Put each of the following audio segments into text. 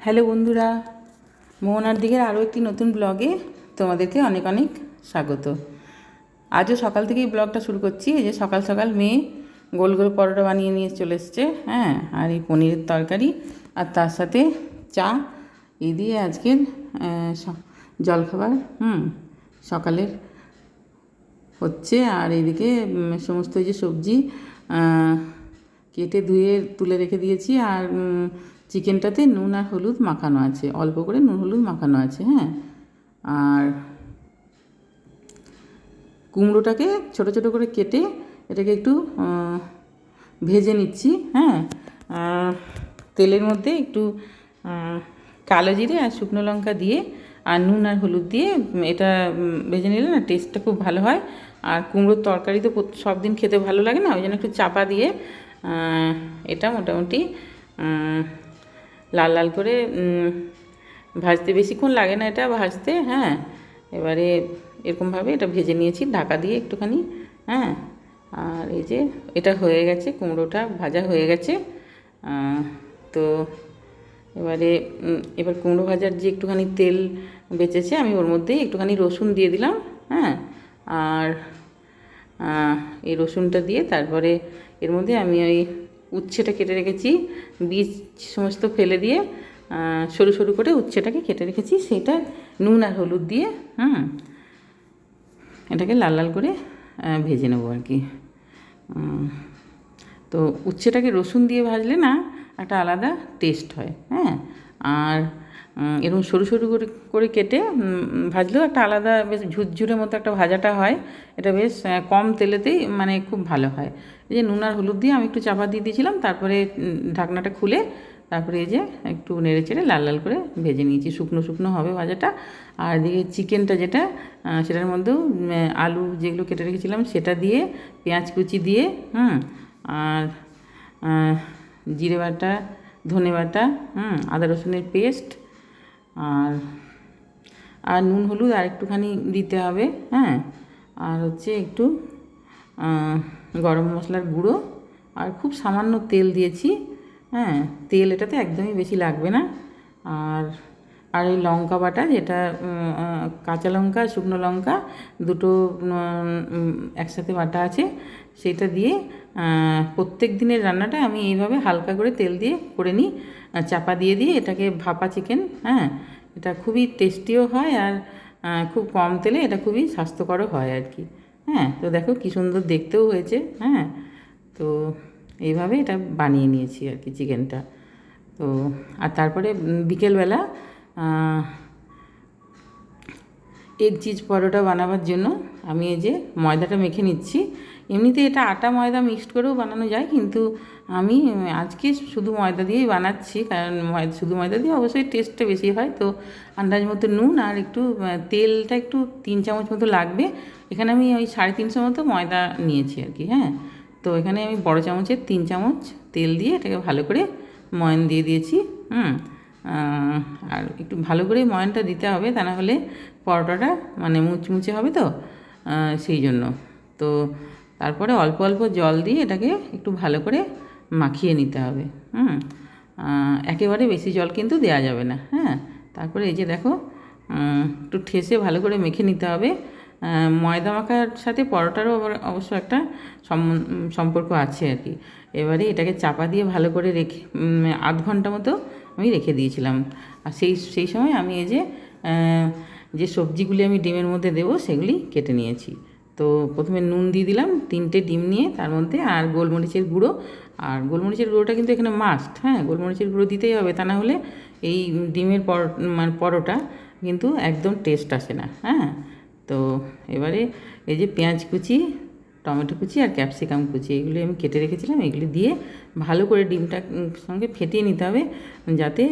Hello বন্ধুরা, মোহনার দিকের আরও একটি নতুন ব্লগে তোমাদেরকে অনেক অনেক স্বাগত। আজও সকাল থেকেই ব্লগটা শুরু করছি, এই যে সকাল সকাল মেয়ে গোল গোল পরোটা বানিয়ে নিয়ে চলে এসছে হ্যাঁ আর এই পনিরের তরকারি আর তার সাথে চা, এই দিয়ে আজকের জলখাবার, হুম, সকালের হচ্ছে। আর এদিকে সমস্ত যে সবজি কেটে ধুয়ে তুলে রেখে দিয়েছি। আর চিকেনটাতে নুন আর হলুদ মাখানো আছে। অল্প করে নুন হলুদ মাখানো আছে হ্যাঁ? আর কুমড়োটাকে ছোট ছোট করে কেটে এটাকে একটু ভেজে নিচ্ছি হ্যাঁ? তেলের মধ্যে একটু কালো জিরে আর শুকনো লঙ্কা দিয়ে আর নুন আর হলুদ দিয়ে এটা ভেজে নিলে না টেস্টটা খুব ভালো হয়। আর কুমড়োর তরকারি তো সব দিন খেতে ভালো লাগে না, ওই জন্য একটু চাপা দিয়ে এটা মোটামুটি লাল লাল করে ভাজতে বেশিক্ষণ লাগে না এটা ভাজতে হ্যাঁ। এবারে এরকমভাবে এটা ভেজে নিয়েছি, ঢাকা দিয়ে একটুখানি হ্যাঁ। আর এই যে এটা হয়ে গেছে, কুমড়োটা ভাজা হয়ে গেছে। তো এবারে এবার কুমড়ো ভাজার যে একটুখানি তেল বেঁচেছে, আমি ওর মধ্যে একটুখানি রসুন দিয়ে দিলাম হ্যাঁ। আর এই রসুনটা দিয়ে তারপরে এর মধ্যে আমি ওই উচ্ছেটা কেটে রেখেছি, বীজ সমস্ত ফেলে দিয়ে সরু সরু করে উচ্ছেটাকে কেটে রেখেছি। সেটা নুন আর হলুদ দিয়ে, হুম, এটাকে লাল লাল করে ভেজে নেব আর কি। তো উচ্ছেটাকে রসুন দিয়ে ভাজলে না একটা আলাদা টেস্ট হয় হ্যাঁ? আর এরকম সরু সরু করে করে কেটে ভাজলেও একটা আলাদা, বেশ ঝুরঝুরে মতো একটা ভাজাটা হয়। এটা বেশ কম তেলেতেই মানে খুব ভালো হয়। এই যে নুন আর হলুদ দিয়ে আমি একটু চাপা দিয়ে দিয়েছিলাম, তারপরে ঢাকনাটা খুলে তারপরে এই যে একটু নেড়ে চেড়ে লাল লাল করে ভেজে নিয়েছি। শুকনো শুকনো হবে ভাজাটা। আর এদিকে চিকেনটা যেটা সেটার মধ্যেও আলু যেগুলো কেটে রেখেছিলাম, সেটা দিয়ে, পেঁয়াজ কুচি দিয়ে, হুম, আর জিরে বাটা, ধনে বাটা, হুম, আদা রসুনের পেস্ট, আর আর নুন হলুদ আর একটুখানি দিতে হবে হ্যাঁ আর হচ্ছে একটু গরম মশলার গুঁড়ো আর খুব সামান্য তেল দিয়েছি। হ্যাঁ তেল এটাতে একদমই বেশি লাগবে না। আর আর এই লঙ্কা বাটা যেটা কাঁচা লঙ্কা, শুকনো লঙ্কা, দুটো একসাথে বাটা আছে, সেটা দিয়ে প্রত্যেক দিনের রান্নাটা আমি এইভাবে হালকা করে তেল দিয়ে করে নিই চাপা দিয়ে দিয়ে এটাকে ভাপা চিকেন হ্যাঁ এটা খুবই টেস্টিও হয় আর খুব কম তেলে এটা খুবই স্বাস্থ্যকরও হয় আর কি। হ্যাঁ তো দেখো কী সুন্দর দেখতেও হয়েছে হ্যাঁ। তো এইভাবে এটা বানিয়ে নিয়েছি আর কি চিকেনটা। তো আর তারপরে বিকেলবেলা এগ চিজ পরোটা বানাবার জন্য আমি এই যে ময়দাটা মেখে নিচ্ছি। এমনিতে এটা আটা ময়দা মিক্সড করেও বানানো যায়, কিন্তু আমি আজকে শুধু ময়দা দিয়েই বানাচ্ছি, কারণ শুধু ময়দা দিয়ে অবশ্যই টেস্টটা বেশি হয়। তো আন্দাজ মতো নুন আর একটু তেলটা একটু তিন চামচ মতো লাগবে। এখানে আমি ওই সাড়ে তিনশো মতো ময়দা নিয়েছি আর কি হ্যাঁ। তো এখানে আমি বড় চামচের তিন চামচ তেল দিয়ে এটাকে ভালো করে ময়ন দিয়ে দিয়েছি, হুম। আর একটু ভালো করে ময়নটা দিতে হবে, তা না হলে পরোটাটা মানে মুচমুচে হবে তো সেই জন্য। তো তারপরে অল্প অল্প জল দিয়ে এটাকে একটু ভালো করে মাখিয়ে নিতে হবে, হুম? একেবারে বেশি জল কিন্তু দেওয়া যাবে না হ্যাঁ? তারপরে এই যে দেখো একটু ঠেসে ভালো করে মেখে নিতে হবে। ময়দা মাখার সাথে পরোটারও আবার অবশ্য একটা সম্পর্ক আছে আর কি। এবারে এটাকে চাপা দিয়ে ভালো করে রেখে আধ ঘণ্টা মতো আমি রেখে দিয়েছিলাম। আর সেই সেই সময় আমি এই যে যে সবজিগুলি আমি ডিমের মধ্যে দেবো সেগুলি কেটে নিয়েছি। তো প্রথমে নুন দিয়ে দিলাম, তিনটে ডিম নিয়ে তার মধ্যে আর গোলমরিচের গুঁড়ো। আর গোলমরিচের গুঁড়োটা কিন্তু এখানে মাস্ট হ্যাঁ? গোলমরিচের গুঁড়ো দিতেই হবে, তা না হলে এই ডিমের পর মানে পরোটা কিন্তু একদম টেস্ট আসে না হ্যাঁ? তো এবারে এই যে পেঁয়াজ কুচি, টমেটো কুচি আর ক্যাপসিকাম কুচি, এগুলি আমি কেটে রেখেছিলাম, এগুলি দিয়ে ভালো করে ডিমটা সঙ্গে ফেটিয়ে নিতে হবে, যাতে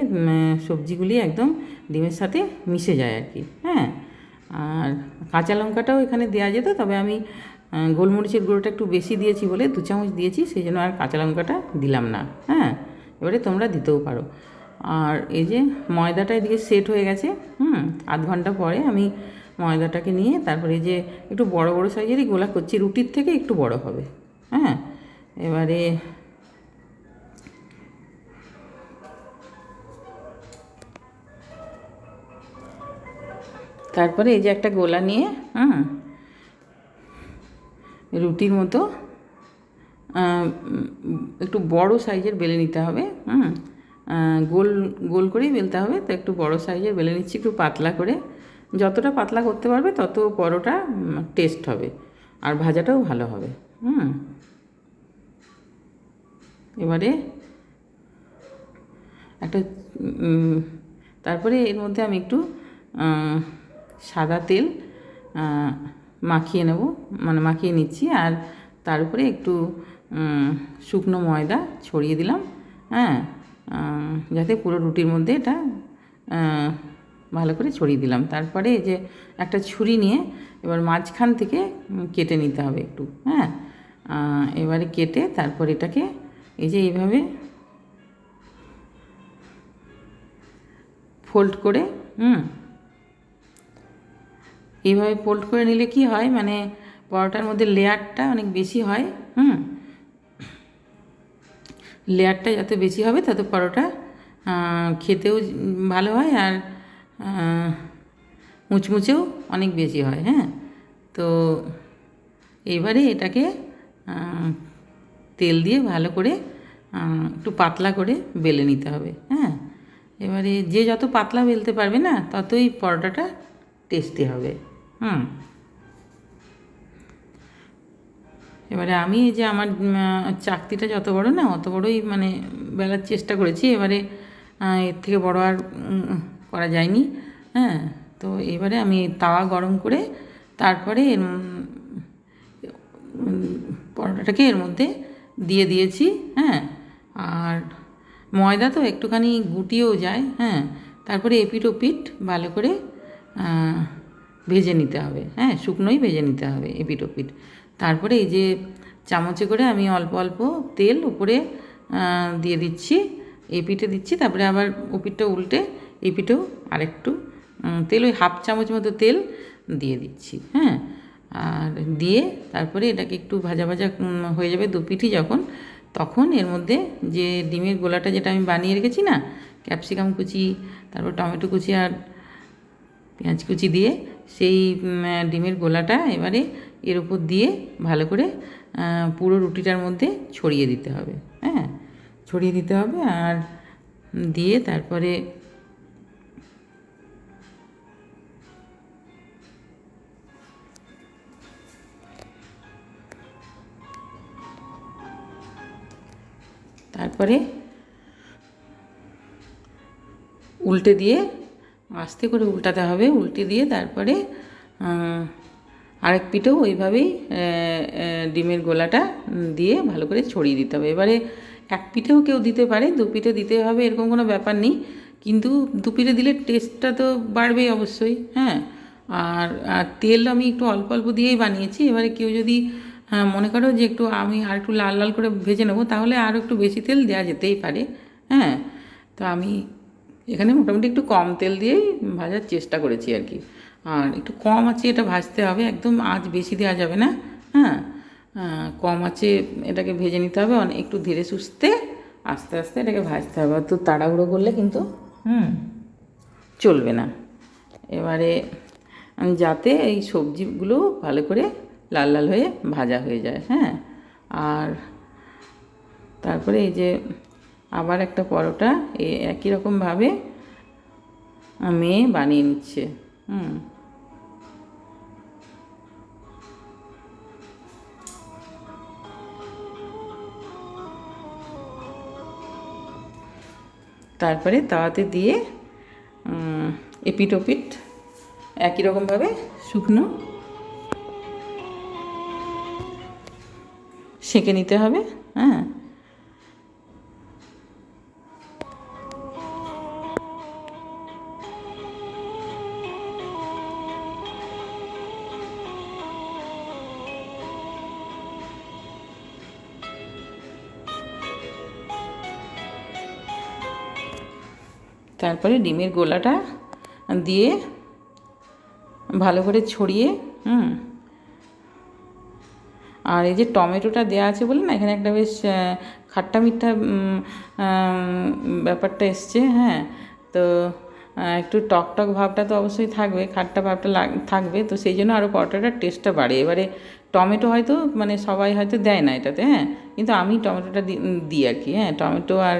সবজিগুলি একদম ডিমের সাথে মিশে যায় আর কি হ্যাঁ? আর কাঁচা লঙ্কাটাও এখানে দেওয়া যেত, তবে আমি গোলমরিচের গুঁড়োটা একটু বেশি দিয়েছি বলে দু চামচ দিয়েছি, সেই জন্য আর কাঁচা লঙ্কাটা দিলাম না হ্যাঁ? এবারে তোমরা দিতেও পারো। আর এই যে ময়দাটা এদিকে সেট হয়ে গেছে, হুম, আধ ঘণ্টা পরে আমি ময়দাটাকে নিয়ে তারপরে এই যে একটু বড় বড় সাইজেরই গোলা করছি, রুটির থেকে একটু বড় হবে হ্যাঁ? এবারে তারপরে এই যে একটা গোলা নিয়ে হ্যাঁ রুটির মতো একটু বড় সাইজের বেলে নিতে হবে, হুম গোল গোল করেই বেলতে হবে, তো একটু বড় সাইজের বেলে নিচ্ছি, একটু পাতলা করে। যতটা পাতলা করতে পারবে, তত পরোটা টেস্ট হবে, আর ভাজাটাও ভালো হবে, হুম। এবারে একটা তারপরে এর মধ্যে আমি একটু সাদা তেল মাখিয়ে নেব মানে মাখিয়ে নিচ্ছি। আর তার উপরে একটু শুকনো ময়দা ছড়িয়ে দিলাম হ্যাঁ যাতে পুরো রুটির মধ্যে এটা ভালো করে ছড়িয়ে দিলাম। তারপরে এই যে একটা ছুরি নিয়ে এবার মাঝখান থেকে কেটে নিতে হবে একটু হ্যাঁ এবারে কেটে তারপর এটাকে এই যে এইভাবে ফোল্ড করে, হুম এইভাবে ফোল্ড করে নিলে কি হয়? মানে পরোটার মধ্যে লেয়ারটা অনেক বেশি হয়, হুম? লেয়ারটা যত বেশি হবে তত পরোটা খেতেও ভালো হয় আর মুচমুচেও অনেক বেশি হয় হ্যাঁ? তো এবারে এটাকে তেল দিয়ে ভালো করে একটু পাতলা করে বেলে নিতে হবে হ্যাঁ? এবারে যে যত পাতলা বেলতে পারবে না, ততই পরোটাটা টেস্টি হবে। হুম। এবারে আমি যে আমার চাকতিটা যত বড় না, অত বড়ই মানে বেলার চেষ্টা করেছি। এবারে এর থেকে বড় আর করা যায়নি। হ্যাঁ তো এবারে আমি তাওয়া গরম করে তারপরে এর পরোটাটাকে এর মধ্যে দিয়ে দিয়েছি। হ্যাঁ আর ময়দা তো একটুখানি গুটিয়েও যায়। হ্যাঁ তারপরে এপিট ওপিট ভালো করে ভেজে নিতে হবে হ্যাঁ শুকনোই ভেজে নিতে হবে এপিট ওপিট তারপরে এই যে চামচে করে আমি অল্প অল্প তেল উপরে দিয়ে দিচ্ছি এপিঠে দিচ্ছি, তারপরে আবার ওপিটটা উল্টে এপিঠেও আরেকটু তেল, ওই হাফ চামচ মতো তেল দিয়ে দিচ্ছি হ্যাঁ। আর দিয়ে তারপরে এটাকে একটু ভাজা ভাজা হয়ে যাবে দু পিঠি যখন, তখন এর মধ্যে যে ডিমের গোলাটা যেটা আমি বানিয়ে রেখেছি না, ক্যাপসিকাম কুচি, তারপর টমেটো কুচি আর পেঁয়াজ কুচি দিয়ে সেই ডিমের গোলাটা এবারে এর উপর দিয়ে ভালো করে পুরো রুটিটার মধ্যে ছড়িয়ে দিতে হবে হ্যাঁ? ছড়িয়ে দিতে হবে আর দিয়ে তারপরে তারপরে উল্টে দিয়ে আস্তে করে উল্টাতে হবে উল্টে দিয়ে তারপরে আরেক পিঠেও ওইভাবেই ডিমের গোলাটা দিয়ে ভালো করে ছড়িয়ে দিতে হবে। এবারে এক পিঠেও কেউ দিতে পারে দু পিঠে দিতে হবে এরকম কোনো ব্যাপার নেই কিন্তু দু পিঠে দিলে টেস্টটা তো বাড়বেই অবশ্যই হ্যাঁ? আর আর তেল আমি একটু অল্প অল্প দিয়েই বানিয়েছি এবারে কেউ যদি হ্যাঁ, মনে করো যে একটু আমি আর একটু লাল লাল করে ভেজে নেব তাহলে আরও একটু বেশি তেল দেওয়া যেতেই পারে হ্যাঁ? তো আমি এখানে মোটামুটি একটু কম তেল দিয়েই ভাজার চেষ্টা করেছি আর কি। আর একটু কম আছে এটা ভাজতে হবে, একদম আঁচ বেশি দেওয়া যাবে না হ্যাঁ? কম আছে এটাকে ভেজে নিতে হবে অনেক একটু ধীরে সুস্থে আস্তে আস্তে এটাকে ভাজতে হবে। তো তাড়াহুড়ো করলে কিন্তু, হুম, চলবে না। এবারে যাতে এই সবজিগুলো ভালো করে লাল লাল হয়ে ভাজা হয়ে যায় হ্যাঁ? আর তারপরে এই যে আবার একটা পরোটা একই রকমভাবে মেয়ে বানিয়ে নিচ্ছে। হুম। তারপরে তাওয়াতে দিয়ে উম, এপিট ওপিট একই রকমভাবে শুকনো সেঁকে নিতে হবে হ্যাঁ। তারপরে ডিমের গোলাটা দিয়ে ভালো করে ছড়িয়ে, হুম। আর এই যে টমেটোটা দেওয়া আছে বলে না, এখানে একটা বেশ খাট্টা মিঠা ব্যাপারটা এসছে হ্যাঁ। তো একটু টক টক ভাবটা তো অবশ্যই থাকবে, খাট্টা ভাবটা থাকবে। তো সেই জন্য আরও পরোটাটার টেস্টটা বাড়ে। এবারে টমেটো হয়তো মানে সবাই হয়তো দেয় না এটাতে হ্যাঁ। কিন্তু আমি টমেটোটা দিই আর কি হ্যাঁ। টমেটো আর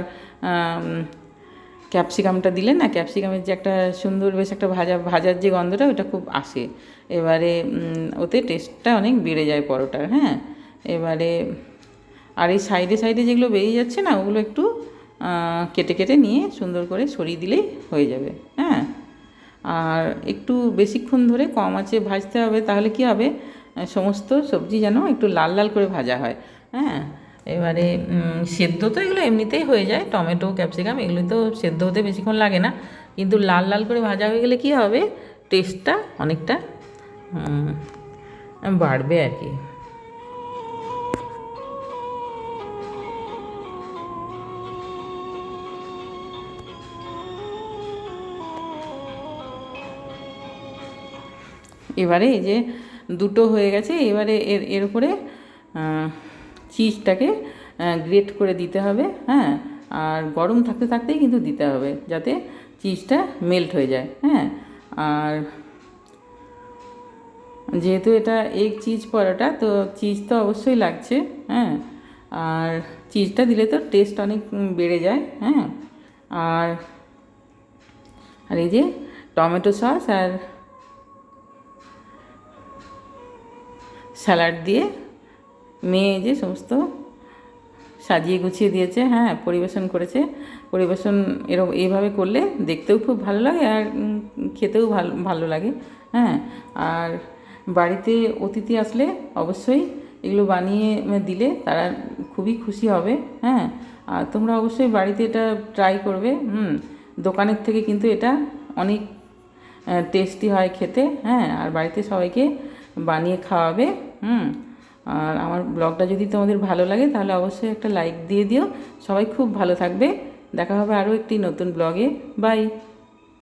ক্যাপসিকামটা দিলে না, ক্যাপসিকামের যে একটা সুন্দর বেশ একটা ভাজা, ভাজার যে গন্ধটা ওটা খুব আসে। এবারে ওতে টেস্টটা অনেক বেড়ে যায় পরোটার হ্যাঁ? এবারে, আর এই সাইডে সাইডে যেগুলো বেরিয়ে যাচ্ছে না, ওগুলো একটু কেটে কেটে নিয়ে সুন্দর করে সরিয়ে দিলেই হয়ে যাবে হ্যাঁ? আর একটু বেশিক্ষণ ধরে কম আছে ভাজতে হবে, তাহলে কি হবে? সমস্ত সবজি যেন একটু লাল লাল করে ভাজা হয় হ্যাঁ? এবারে সেদ্ধ তো এগুলো এমনিতেই হয়ে যায়, টমেটো, ক্যাপসিকাম, এগুলো তো সেদ্ধ হতে বেশিক্ষণ লাগে না। কিন্তু লাল লাল করে ভাজা হয়ে গেলে কি হবে? টেস্টটা অনেকটা বাড়বে আর কি। এবারে এই যে দুটো হয়ে গেছে, এবারে এর এর উপরে চিজটাকে গ্রেট করে দিতে হবে হ্যাঁ? আর গরম থাকতে থাকতেই কিন্তু দিতে হবে, যাতে চিজটা মেল্ট হয়ে যায় হ্যাঁ? আর যেহেতু এটা এগ চিজ পরোটা, তো চিজ তো অবশ্যই লাগছে হ্যাঁ? আর চিজটা দিলে তো টেস্ট অনেক বেড়ে যায় হ্যাঁ? আর আর এই যে টমেটো সস আর স্যালাড দিয়ে মেয়ে যে সমস্ত সাজিয়ে গুছিয়ে দিয়েছে হ্যাঁ পরিবেশন করেছে। পরিবেশন এরকম এইভাবে করলে দেখতেও খুব ভালো লাগে আর খেতেও ভালো ভালো লাগে হ্যাঁ। আর বাড়িতে অতিথি আসলে অবশ্যই এগুলো বানিয়ে দিলে তারা খুবই খুশি হবে হ্যাঁ। আর তোমরা অবশ্যই বাড়িতে এটা ট্রাই করবে, হুম। দোকানের থেকে কিন্তু এটা অনেক টেস্টি হয় খেতে হ্যাঁ। আর বাড়িতে সবাইকে বানিয়ে খাওয়াবে, হুম। আর আমার ব্লগটা যদি তোমাদের ভালো লাগে, তাহলে অবশ্যই একটা লাইক দিয়ে দিও। সবাই খুব ভালো থাকবে। দেখা হবে আরও একটি নতুন ব্লগে। বাই